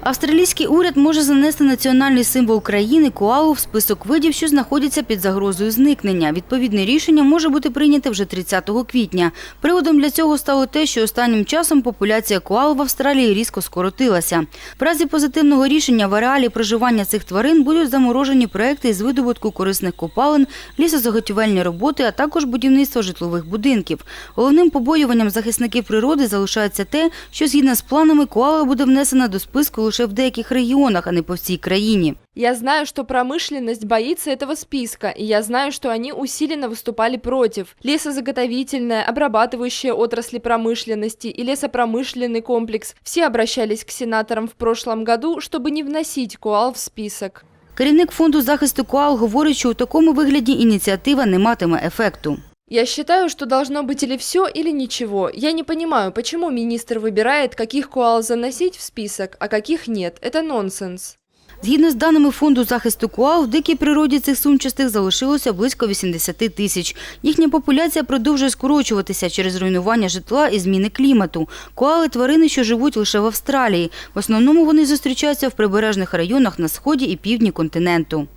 Австралійський уряд може занести національний символ країни коалу в список видів, що знаходяться під загрозою зникнення. Відповідне рішення може бути прийняте вже 30 квітня. Приводом для цього стало те, що останнім часом популяція коал в Австралії різко скоротилася. В разі позитивного рішення в ареалі проживання цих тварин будуть заморожені проекти із видобутку корисних копалин, лісозаготівельні роботи, а також будівництво житлових будинків. Головним побоюванням захисників природи залишається те, що згідно з планами коала буде внесена до списку лише в деяких регіонах, а не по всій країні. Я знаю, что промышленность боится этого списка, и я знаю, что они усиленно выступали против. Лесозаготовительная, обрабатывающая отрасли промышленности и лесопромышленный комплекс все обращались к сенаторам в прошлом году, чтобы не вносить КУАЛ в список. Керівник фонду захисту коал говорить, що у такому вигляді ініціатива не матиме ефекту. Я считаю, что должно быть или все, или ничего. Я не понимаю, почему министр выбирает, каких КУАЛ заносить в список, а каких нет. Это нонсенс. Згідно з даними фонду захисту коал, в дикій природі цих сумчастих залишилося близько 80 тисяч. Їхня популяція продовжує скорочуватися через руйнування житла і зміни клімату. Коали – тварини, що живуть лише в Австралії. В основному вони зустрічаються в прибережних районах на сході і півдні континенту.